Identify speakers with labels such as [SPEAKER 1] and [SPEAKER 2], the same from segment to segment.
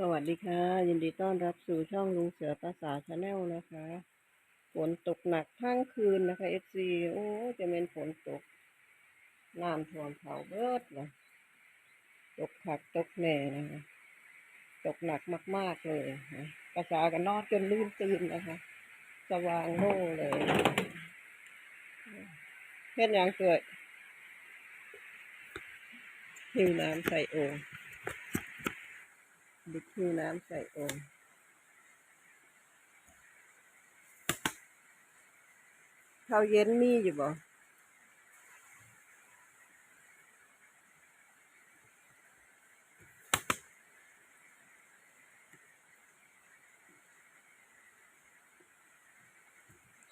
[SPEAKER 1] สวัสดีค่ะ ยินดีต้อนรับสู่ช่องลุงเสือภาษาชาแนลนะคะฝนตกหนักทั้งคืนนะคะเอฟซีโอ้จะเป็นฝนตกน้ำท่วมเขาเบิดเลยตกขักตกแหน่นะคะตกหนักมาก ๆ เลยนะภาษากันนอนจนลื่นตื่นนะคะ สว่างโล่เลยเฮ็ดหยังเกิดหิวน้ำใส่โอ่ง ดิคิวน้ำใส่โอ่งข้าวเย็นมีอยู่บ่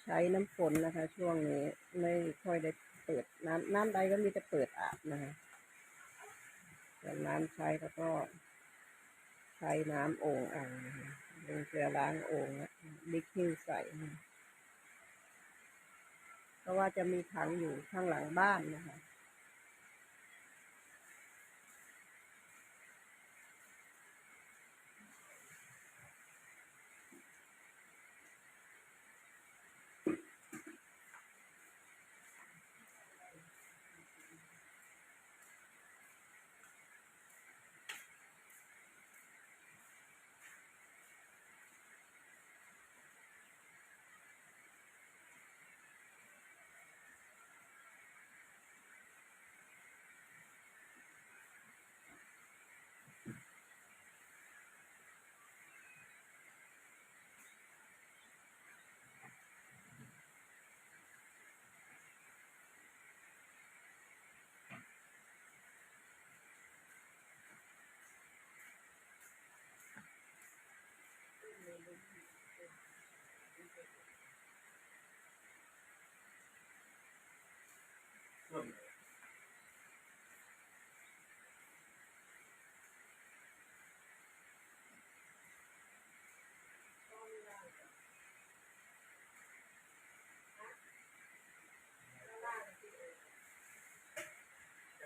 [SPEAKER 1] ใช้น้ำฝนนะคะ ช่วงนี้ไม่ค่อยได้เปิดน้ำน้ำใดก็มีแต่เปิดอาบนะคะแต่น้ำใช้แล้วก็ ช้น้ำโอ่งอ่างลงเกลือล้างโอ่งบิ๊กฮิ้วใส่เพราะว่าจะมีถังอยู่ข้างหลังบ้านนะคะ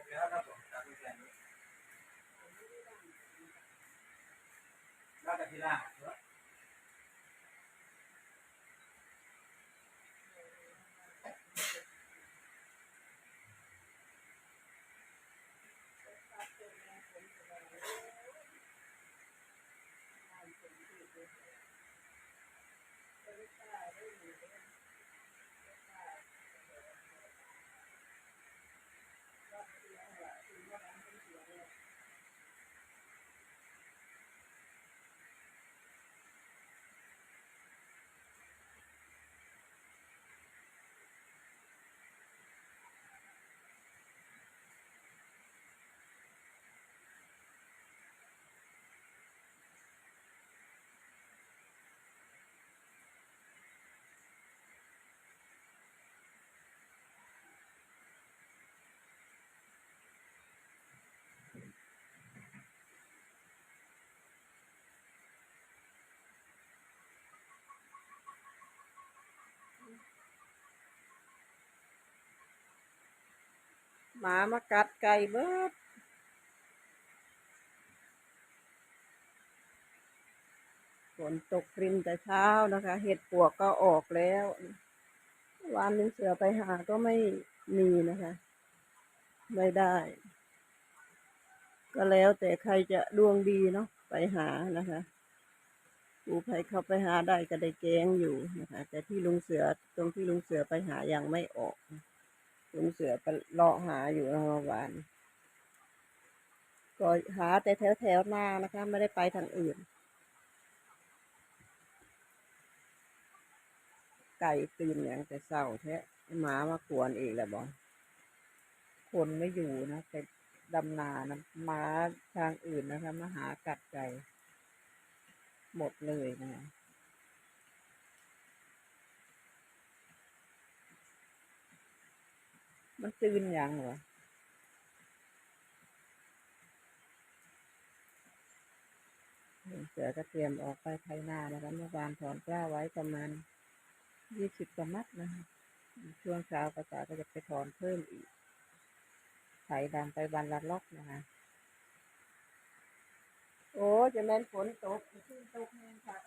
[SPEAKER 2] แล้วแต่ที่ล่าง
[SPEAKER 1] มามากัดไก่เบิดฝนตกปริมแต่เช้านะคะ เห็ดปวกก็ออกแล้ววานลุงเสือไปหาก็ไม่มีนะคะ ไม่ได้ ก็แล้วแต่ใครจะดวงดีเนาะไปหานะคะกูภัยเข้าไปหาได้ก็ได้แจ้งอยู่นะคะ แต่ที่ลุงเสือตรงที่ลุงเสือไปหายังไม่ออก ลุงเสือไปเลาะหาอยู่นะเมื่อวานก็หาแต่แถวแถวๆหน้านะคะ ไม่ได้ไปทางอื่น ไก่ตื่นอย่างแต่เศร้าแท้หมามากวนอีกแล้วบอคนไม่อยู่นะไปดำนานะหมาทางอื่นนะคะมาหากัดไก่หมดเลยนะ มันตื่นยังเหรอเสือก็เตรียมออกไปไถนานะคะเมื่อวานถอนกล้าไว้ประมาณยี่สิบกว่ามัดนะคะช่วงเช้าภาษาก็จะไปถอนเพิ่มอีกไถดำไปวันละล็อกนะคะโอ้จะแม่นฝนตกขึ้นตกแม่นค่ะ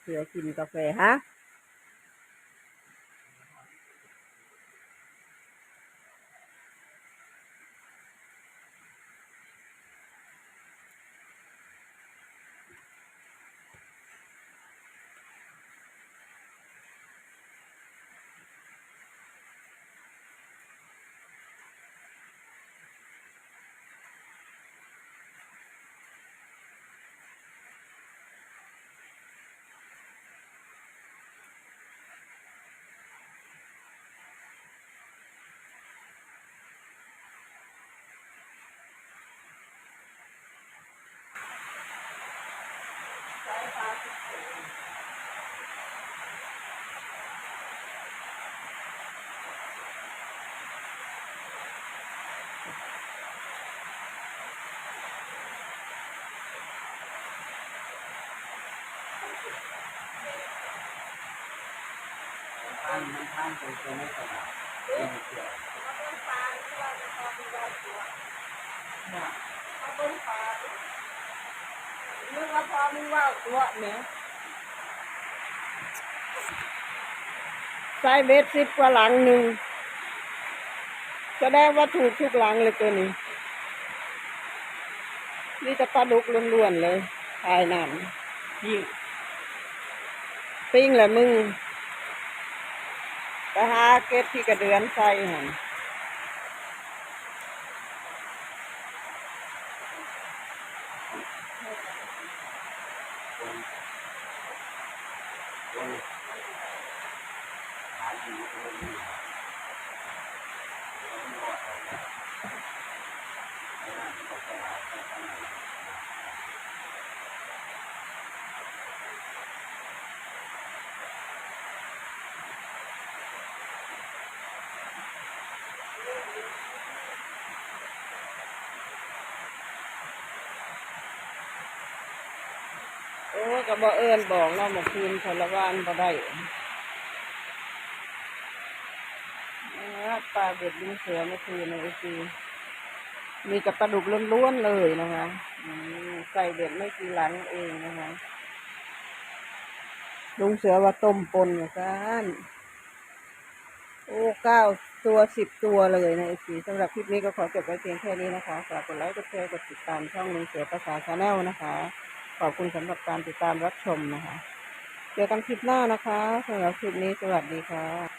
[SPEAKER 1] เสือกินกาแฟฮะ
[SPEAKER 2] ท่านมันท่านเป็นตัวไม่สบายเป็นเกี่ยวเนี่ย
[SPEAKER 1] นึ กว่าพอมึงว่าตัวเนี่ยใส่เบ็ดสิบกว่าหลังหนึ่งแสดงว่าถูกทุกหลังเลยตัวนี้ นี่จะปลาดุกล้วนๆเลยภายน้ำยิ่งปิ้งแหละมึงไปหาเก็บที่กระเดือนใส่หัน
[SPEAKER 2] คนหาอยู่คนอยู่
[SPEAKER 1] โอ้ก็บ่เอิญบอกเนาะเมื่อคืนพลวานบ่ได้อ่า ปลาเบ็ดลิงเสือเมื่อคืนในไอซีมีกับปลาดุกล้วนๆเลยนะคะใส่เบ็ดไม่กี่หลังเองนะคะลุงเสือว่าต้มปนเหมือนกันโอ้เก้าตัวสิบตัวเลยนะไอซีสำหรับคลิปนี้ก็ขอจบไว้เพียงแค่นี้นะคะฝากกดไลค์กดแชร์กดติดตามช่องลุงเสือภาษาชาแนลนะคะ ขอบคุณสำหรับการติดตามรับชมนะคะ เจอกันคลิปหน้านะคะสำหรับคลิปนี้สวัสดีค่ะ